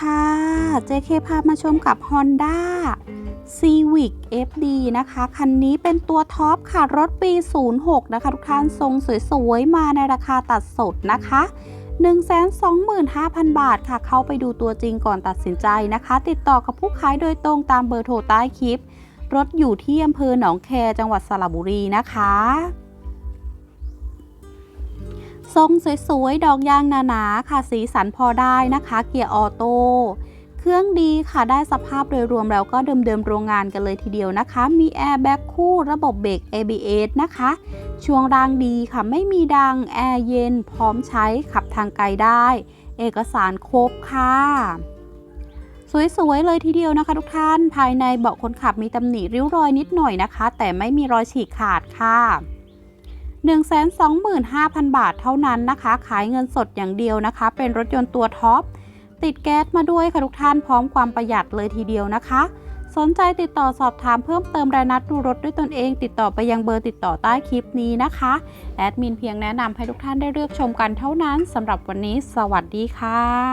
ค่ะ JK พามาชมกับ Honda Civic FD นะคะ คันนี้เป็นตัวท็อปค่ะ รถปี 06 นะคะ ทุกท่านทรงสวยๆ มาในราคาตัดสดนะคะ 125,000 บาทค่ะ เข้าไปดูตัวจริงก่อนตัดสินใจนะคะ ติดต่อกับผู้ขายโดยตรงตามเบอร์โทรใต้คลิป รถอยู่ที่อำเภอหนองแคจังหวัดสระบุรีนะคะ ทรงสวยๆ ดอกยางหนาๆ ค่ะ สีสันพอได้นะคะ เกียร์ออโต้ เครื่องดีค่ะ ได้สภาพโดยรวมแล้วก็เดิมๆ โรงงานกันเลยทีเดียวนะคะ มีแอร์แบ็กคู่ระบบเบรก ABS นะคะ ช่วงรางดีค่ะ ไม่มีดัง แอร์เย็น พร้อมใช้ขับทางไกลได้ เอกสารครบค่ะสวยๆ เลยทีเดียวนะคะ ทุกท่าน ภายในเบาะคนขับมีตำหนิริ้วรอยนิดหน่อยนะคะ แต่ไม่มีรอยฉีกขาดค่ะ 125,000 บาทเท่านั้นนะคะ ขายเงินสดอย่างเดียวนะคะ เป็นรถยนต์ตัวท็อป ติดแก๊สมาด้วยค่ะทุกท่านพร้อมความประหยัดเลยทีเดียวนะคะ สนใจติดต่อสอบถามเพิ่มเติมรายนัดดูรถด้วยตนเอง ติดต่อไปยังเบอร์ติดต่อใต้คลิปนี้นะคะแอดมินเพียงแนะนำให้ทุกท่านได้เลือกชมกันเท่านั้นสำหรับวันนี้ สวัสดีค่ะ